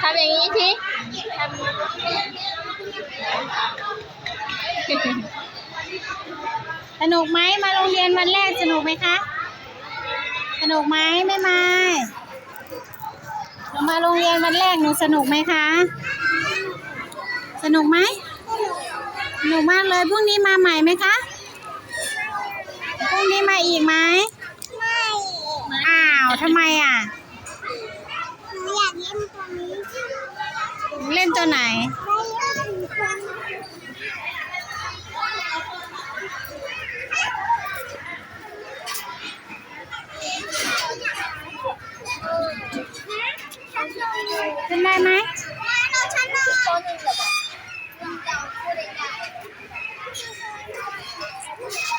ทำอย่างนี้ทีสนุกไหมมาโรงเรียนวันแรกสนุกไหมคะ สนุกไหมแม่ไม้หนูมาโรงเรียนวันแรกหนูสนุกไหมคะ สนุกไหมสนุกมากเลยพรุ่งนี้มาใหม่ไหมคะพรุ่งนี้มาอีกไหม ทำไมอะหนูอยากเล่นตัวนี้เล่นตัวไหนไม่เล่นตัวนี้ขึ้นได้ไหมฉันนอน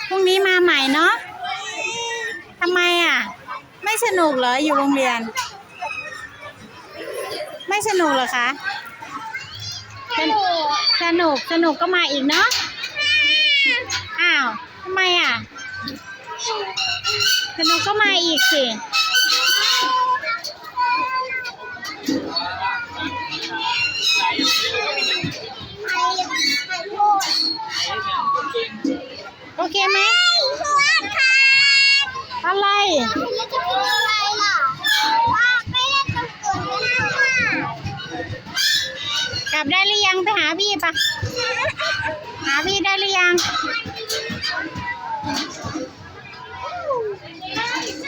พรุ่งนี้มาใหม่เนาะทำไมอะไม่ สนุกเหรออยู่โรงเรียน ไม่สนุกเหรอคะสนุกสนุกสนุกก็มาอีกเนาะอ้าวทำไมอะสนุกก็มาอีกสิ แล้วจะพูดอะไรล่ะว่าไม่เล่นตรงอื่นไม่ได้ว่ากลับได้หรือยังไปหาพี่ปะหาพี่ได้หรือยัง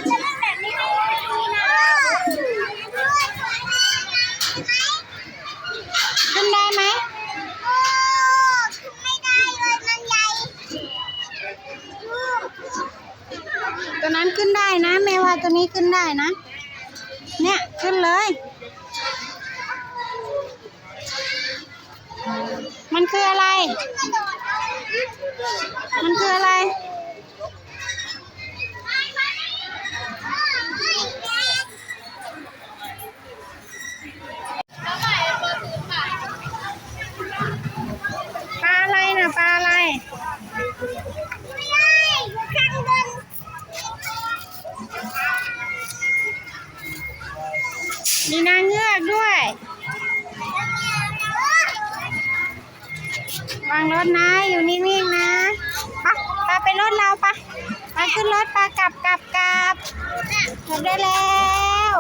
จะเล่นแบบนี้ไม่ได้นะ ขึ้นได้ไหม โอ้ขึ้นไม่ได้เลยมันใหญ่ ตัวนั้นขึ้นได้นะแม่ว่าตัวนี้ขึ้นได้นะ เนี่ยขึ้นเลย มันคืออะไร มันคืออะไร มีนางเงือกด้วยวางรถนะอยู่นิ่งๆนะไปะปาไปรถเราปะไปขึ้นรถปากลับกลับกลับกลับได้แล้ว